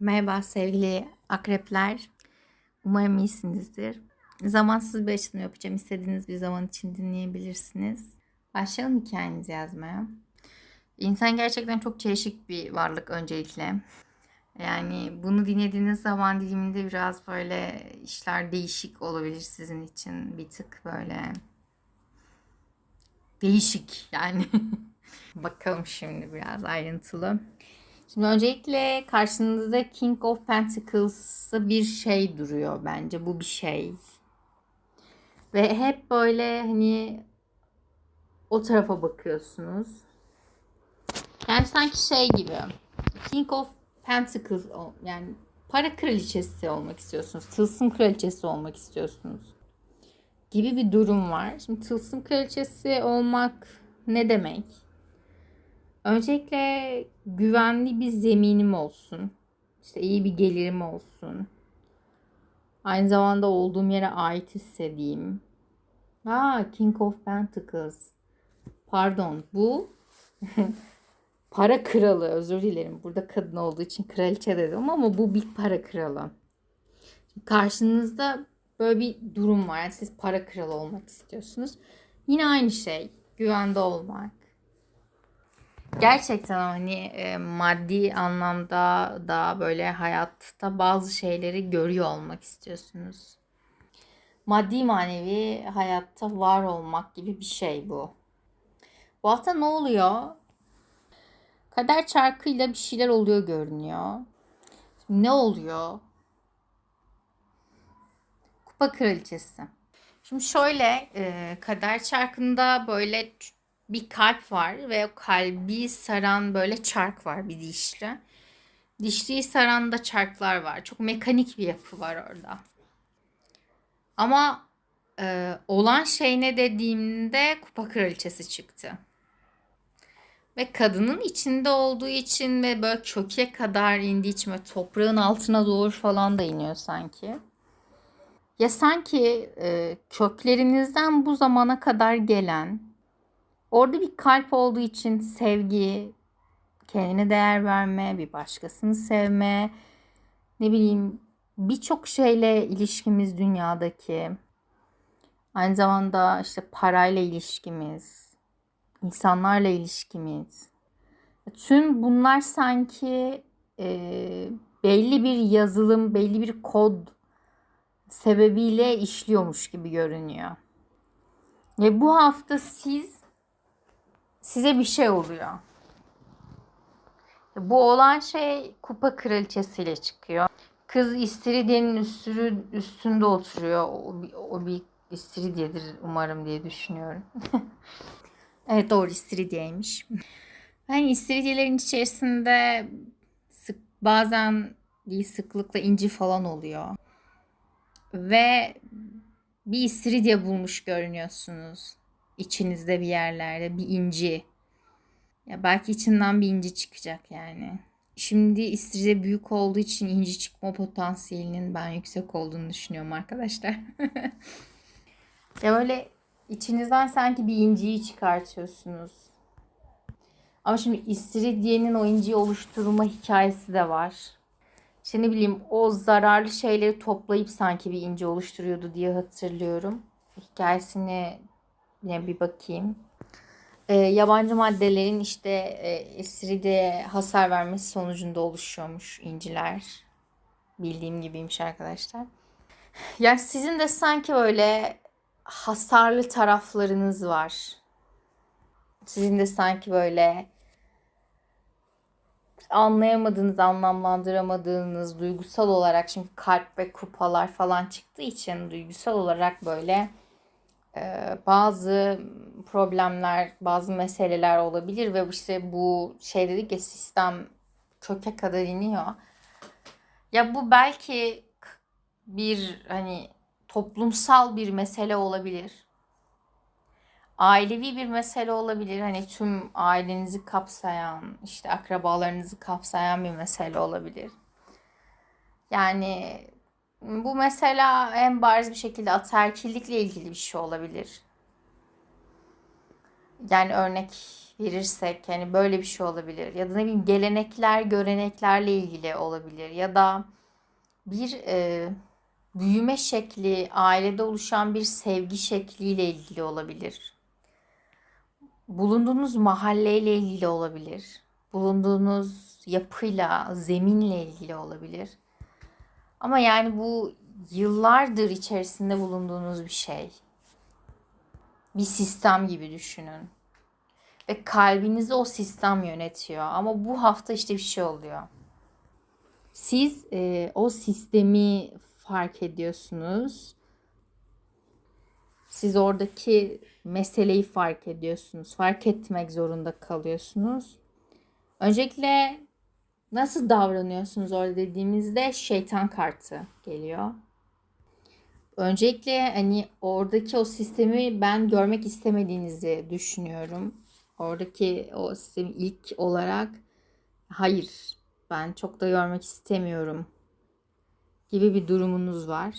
Merhaba sevgili akrepler. Umarım iyisinizdir. Zamansız bir açılım yapacağım. İstediğiniz bir zaman için dinleyebilirsiniz. Başlayalım hikayenizi yazmaya. İnsan gerçekten çok çelişik bir varlık öncelikle. Yani bunu dinlediğiniz zaman diliminde biraz böyle işler değişik olabilir sizin için. Bir tık böyle değişik yani. Bakalım şimdi biraz ayrıntılı. Şimdi öncelikle karşınızda King of Pentacles'ı bir şey duruyor bence. Bu bir şey. Ve hep böyle hani o tarafa bakıyorsunuz. Yani sanki şey gibi. King of Pentacles yani para kraliçesi olmak istiyorsunuz. Tılsım kraliçesi olmak istiyorsunuz. Gibi bir durum var. Şimdi tılsım kraliçesi olmak ne demek? Öncelikle güvenli bir zeminim olsun. İşte iyi bir gelirim olsun. Aynı zamanda olduğum yere ait hissedeyim. Aa, King of Pentacles. Pardon, bu para kralı. Özür dilerim. Burada kadın olduğu için kraliçe dedim ama bu bir para kralı. Karşınızda böyle bir durum var. Yani siz para kralı olmak istiyorsunuz. Yine aynı şey. Güvende olmak Gerçekten hani e, maddi anlamda da böyle hayatta bazı şeyleri görüyor olmak istiyorsunuz. Maddi manevi hayatta var olmak gibi bir şey bu. Bu hafta ne oluyor? Kader çarkıyla bir şeyler oluyor görünüyor. Ne oluyor? Kupa kraliçesi. Şimdi şöyle e, kader çarkında böyle bir kalp var ve o kalbi saran böyle çark var bir dişli. Dişliyi saran da çarklar var. Çok mekanik bir yapı var orada. Ama e, olan şey ne dediğimde kupa kraliçesi çıktı. Ve kadının içinde olduğu için ve böyle köke kadar indiği için ve toprağın altına doğru falan da iniyor sanki. Ya sanki e, köklerinizden bu zamana kadar gelen Orada bir kalp olduğu için sevgi, kendine değer verme, bir başkasını sevme, ne bileyim birçok şeyle ilişkimiz dünyadaki. Aynı zamanda işte parayla ilişkimiz, insanlarla ilişkimiz. Tüm bunlar sanki e, belli bir yazılım, belli bir kod sebebiyle işliyormuş gibi görünüyor. Ve bu hafta siz size bir şey oluyor. Bu olan şey kupa kraliçesiyle çıkıyor. Kız istiridyenin üstü, üstünde oturuyor. O, o bir istiridyedir umarım diye düşünüyorum. evet doğru istiridyeymiş. Yani istiridyelerin içerisinde sık, bazen bir sıklıkla inci falan oluyor. Ve bir istiridye bulmuş görünüyorsunuz içinizde bir yerlerde bir inci. Ya belki içinden bir inci çıkacak yani. Şimdi istiridye büyük olduğu için inci çıkma potansiyelinin ben yüksek olduğunu düşünüyorum arkadaşlar. ya böyle içinizden sanki bir inciyi çıkartıyorsunuz. Ama şimdi istiridyenin o inciyi oluşturma hikayesi de var. İşte ne bileyim o zararlı şeyleri toplayıp sanki bir inci oluşturuyordu diye hatırlıyorum. Hikayesini Yine bir bakayım. E, yabancı maddelerin işte e, esiride hasar vermesi sonucunda oluşuyormuş inciler. Bildiğim gibiymiş arkadaşlar. Yani sizin de sanki böyle hasarlı taraflarınız var. Sizin de sanki böyle anlayamadığınız, anlamlandıramadığınız duygusal olarak şimdi kalp ve kupalar falan çıktığı için duygusal olarak böyle bazı problemler, bazı meseleler olabilir ve işte bu şey dedik ya sistem köke kadar iniyor. Ya bu belki bir hani toplumsal bir mesele olabilir. Ailevi bir mesele olabilir. Hani tüm ailenizi kapsayan, işte akrabalarınızı kapsayan bir mesele olabilir. Yani bu mesela en bariz bir şekilde ataerkillikle ilgili bir şey olabilir. Yani örnek verirsek hani böyle bir şey olabilir. Ya da ne bileyim gelenekler, göreneklerle ilgili olabilir. Ya da bir e, büyüme şekli, ailede oluşan bir sevgi şekliyle ilgili olabilir. Bulunduğunuz mahalleyle ilgili olabilir. Bulunduğunuz yapıyla, zeminle ilgili olabilir. Ama yani bu yıllardır içerisinde bulunduğunuz bir şey. Bir sistem gibi düşünün. Ve kalbinizi o sistem yönetiyor. Ama bu hafta işte bir şey oluyor. Siz e, o sistemi fark ediyorsunuz. Siz oradaki meseleyi fark ediyorsunuz. Fark etmek zorunda kalıyorsunuz. Öncelikle nasıl davranıyorsunuz orada dediğimizde şeytan kartı geliyor. Öncelikle hani oradaki o sistemi ben görmek istemediğinizi düşünüyorum. Oradaki o sistemi ilk olarak hayır ben çok da görmek istemiyorum gibi bir durumunuz var.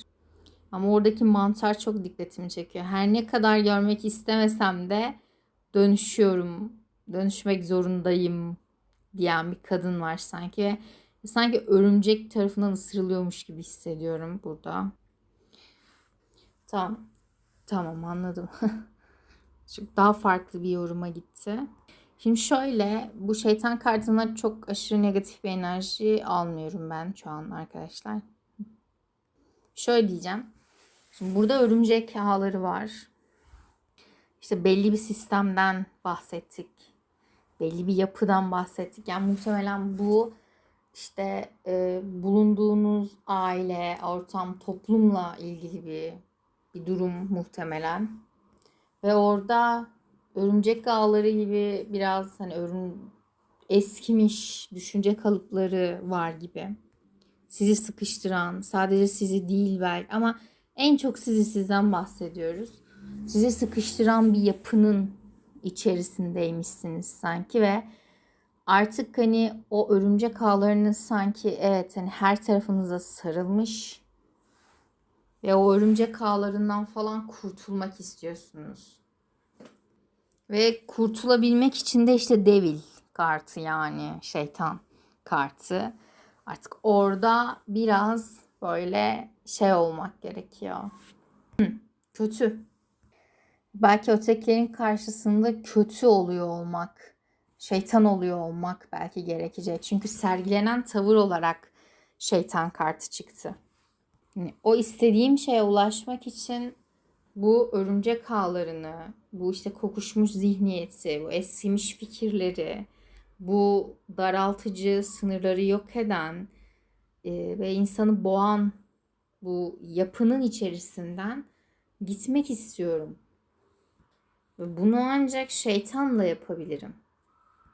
Ama oradaki mantar çok dikkatimi çekiyor. Her ne kadar görmek istemesem de dönüşüyorum, dönüşmek zorundayım diyen bir kadın var sanki sanki örümcek tarafından ısırılıyormuş gibi hissediyorum burada. Tamam. Tamam anladım. Çok daha farklı bir yoruma gitti. Şimdi şöyle bu şeytan kartına çok aşırı negatif bir enerji almıyorum ben şu an arkadaşlar. Şöyle diyeceğim. Şimdi burada örümcek ağları var. İşte belli bir sistemden bahsettik. Belli bir yapıdan bahsettik. Yani muhtemelen bu işte e, bulunduğunuz aile, ortam, toplumla ilgili bir bir durum muhtemelen. Ve orada örümcek ağları gibi biraz hani örüm eskimiş düşünce kalıpları var gibi. Sizi sıkıştıran, sadece sizi değil belki ama en çok sizi sizden bahsediyoruz. Sizi sıkıştıran bir yapının içerisindeymişsiniz sanki ve artık hani o örümcek ağlarınız sanki evet hani her tarafınıza sarılmış ve o örümcek ağlarından falan kurtulmak istiyorsunuz. Ve kurtulabilmek için de işte devil kartı yani şeytan kartı. Artık orada biraz böyle şey olmak gerekiyor. kötü. Belki ötekilerin karşısında kötü oluyor olmak, şeytan oluyor olmak belki gerekecek. Çünkü sergilenen tavır olarak şeytan kartı çıktı. Yani o istediğim şeye ulaşmak için bu örümcek ağlarını, bu işte kokuşmuş zihniyeti, bu eskimiş fikirleri, bu daraltıcı sınırları yok eden e, ve insanı boğan bu yapının içerisinden gitmek istiyorum. Ve bunu ancak şeytanla yapabilirim.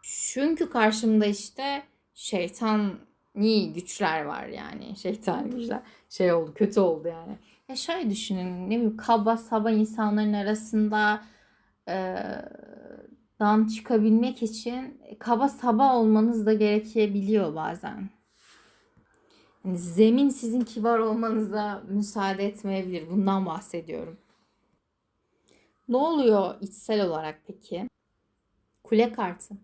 Çünkü karşımda işte şeytan ni güçler var yani. Şeytani güçler. Şey oldu, kötü oldu yani. Ya şöyle düşünün, ne bileyim kaba saba insanların arasında e, dan çıkabilmek için kaba saba olmanız da gerekebiliyor bazen. Yani zemin sizin kibar olmanıza müsaade etmeyebilir. Bundan bahsediyorum. Ne oluyor içsel olarak peki? Kule kartı.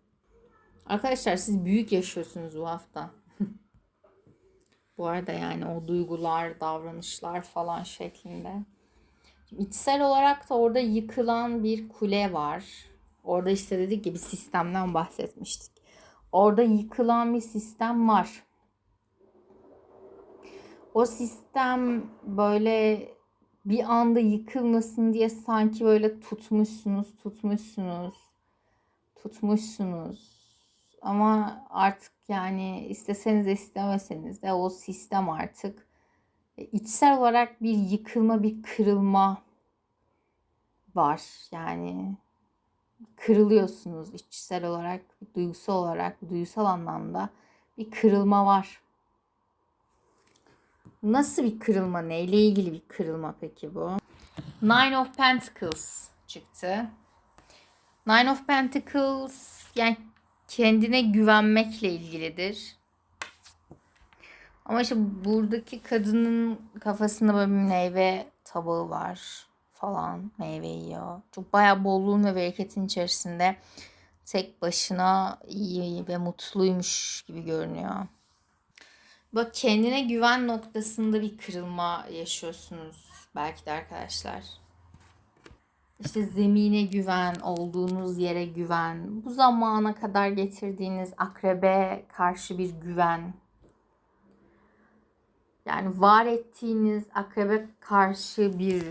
Arkadaşlar siz büyük yaşıyorsunuz bu hafta. Bu arada yani o duygular, davranışlar falan şeklinde. İçsel olarak da orada yıkılan bir kule var. Orada işte dedik gibi sistemden bahsetmiştik. Orada yıkılan bir sistem var. O sistem böyle bir anda yıkılmasın diye sanki böyle tutmuşsunuz, tutmuşsunuz, tutmuşsunuz. Ama artık yani isteseniz de istemeseniz de o sistem artık e, içsel olarak bir yıkılma, bir kırılma var. Yani kırılıyorsunuz içsel olarak, duygusal olarak, duygusal anlamda bir kırılma var. Nasıl bir kırılma? Neyle ilgili bir kırılma peki bu? Nine of Pentacles çıktı. Nine of Pentacles yani kendine güvenmekle ilgilidir. Ama işte buradaki kadının kafasında böyle bir meyve tabağı var falan. Meyve yiyor. Çok bayağı bolluğun ve bereketin içerisinde tek başına iyi ve mutluymuş gibi görünüyor. Bak kendine güven noktasında bir kırılma yaşıyorsunuz belki de arkadaşlar. İşte zemine güven, olduğunuz yere güven, bu zamana kadar getirdiğiniz akrebe karşı bir güven. Yani var ettiğiniz akrebe karşı bir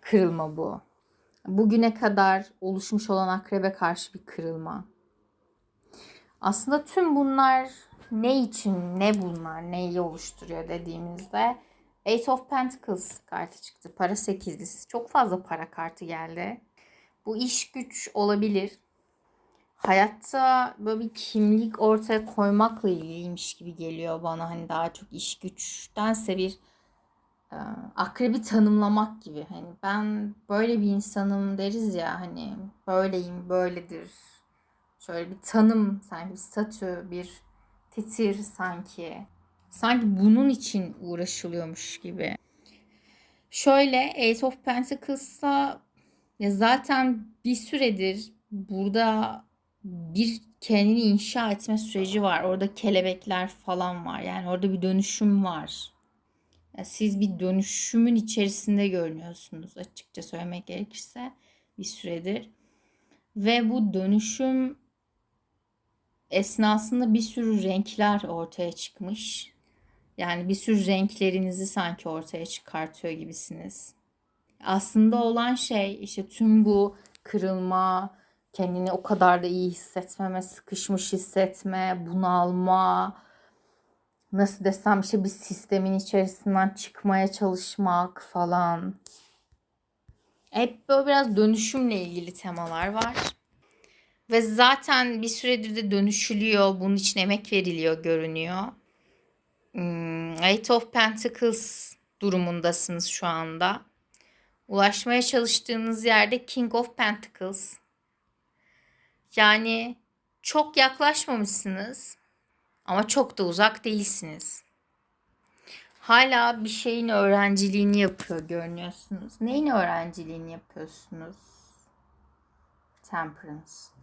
kırılma bu. Bugüne kadar oluşmuş olan akrebe karşı bir kırılma. Aslında tüm bunlar ne için, ne bunlar, neyi oluşturuyor dediğimizde Eight of Pentacles kartı çıktı. Para sekizlisi. Çok fazla para kartı geldi. Bu iş güç olabilir. Hayatta böyle bir kimlik ortaya koymakla ilgiliymiş gibi geliyor bana. Hani daha çok iş güçtense bir e, akrebi tanımlamak gibi. Hani ben böyle bir insanım deriz ya hani böyleyim, böyledir. Şöyle bir tanım sanki bir statü, bir titir sanki. Sanki bunun için uğraşılıyormuş gibi. Şöyle Eight of Pentacles'la ya zaten bir süredir burada bir kendini inşa etme süreci var. Orada kelebekler falan var. Yani orada bir dönüşüm var. Ya siz bir dönüşümün içerisinde görünüyorsunuz açıkça söylemek gerekirse bir süredir. Ve bu dönüşüm esnasında bir sürü renkler ortaya çıkmış. Yani bir sürü renklerinizi sanki ortaya çıkartıyor gibisiniz. Aslında olan şey işte tüm bu kırılma, kendini o kadar da iyi hissetmeme, sıkışmış hissetme, bunalma, nasıl desem işte bir sistemin içerisinden çıkmaya çalışmak falan. Hep böyle biraz dönüşümle ilgili temalar var. Ve zaten bir süredir de dönüşülüyor. Bunun için emek veriliyor görünüyor. Hmm, Eight of Pentacles durumundasınız şu anda. Ulaşmaya çalıştığınız yerde King of Pentacles. Yani çok yaklaşmamışsınız ama çok da uzak değilsiniz. Hala bir şeyin öğrenciliğini yapıyor görünüyorsunuz. Neyin öğrenciliğini yapıyorsunuz? Temperance.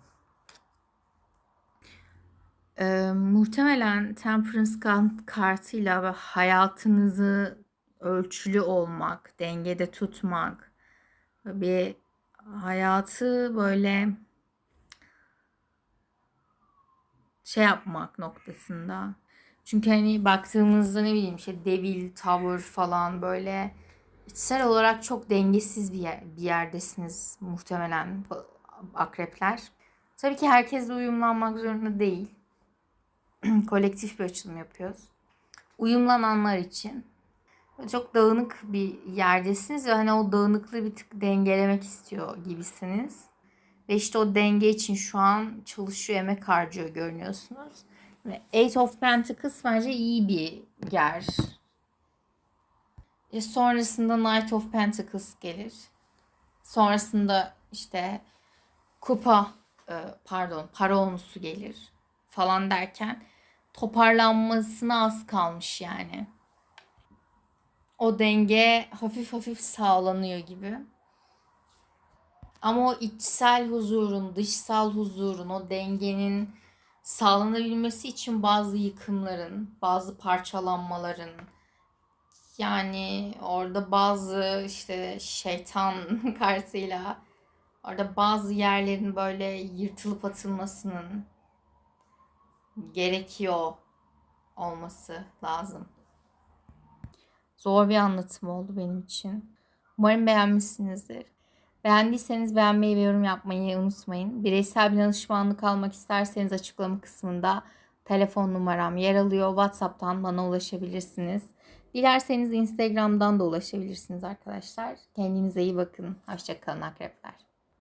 Ee, muhtemelen Temperance kartıyla ve hayatınızı ölçülü olmak, dengede tutmak, bir hayatı böyle şey yapmak noktasında. Çünkü hani baktığımızda ne bileyim işte devil, tavır falan böyle içsel olarak çok dengesiz bir, yer, bir yerdesiniz muhtemelen akrepler. Tabii ki herkesle uyumlanmak zorunda değil. kolektif bir açılım yapıyoruz. Uyumlananlar için çok dağınık bir yerdesiniz ve hani o dağınıklığı bir tık dengelemek istiyor gibisiniz. Ve işte o denge için şu an çalışıyor, emek harcıyor görünüyorsunuz. Ve Eight of Pentacles bence iyi bir yer. E sonrasında Knight of Pentacles gelir. Sonrasında işte kupa e, pardon para onusu gelir falan derken toparlanmasına az kalmış yani. O denge hafif hafif sağlanıyor gibi. Ama o içsel huzurun, dışsal huzurun, o dengenin sağlanabilmesi için bazı yıkımların, bazı parçalanmaların, yani orada bazı işte şeytan kartıyla orada bazı yerlerin böyle yırtılıp atılmasının gerekiyor olması lazım. Zor bir anlatım oldu benim için. Umarım beğenmişsinizdir. Beğendiyseniz beğenmeyi ve yorum yapmayı unutmayın. Bireysel bir danışmanlık almak isterseniz açıklama kısmında telefon numaram yer alıyor. WhatsApp'tan bana ulaşabilirsiniz. Dilerseniz Instagram'dan da ulaşabilirsiniz arkadaşlar. Kendinize iyi bakın. Hoşçakalın akrepler.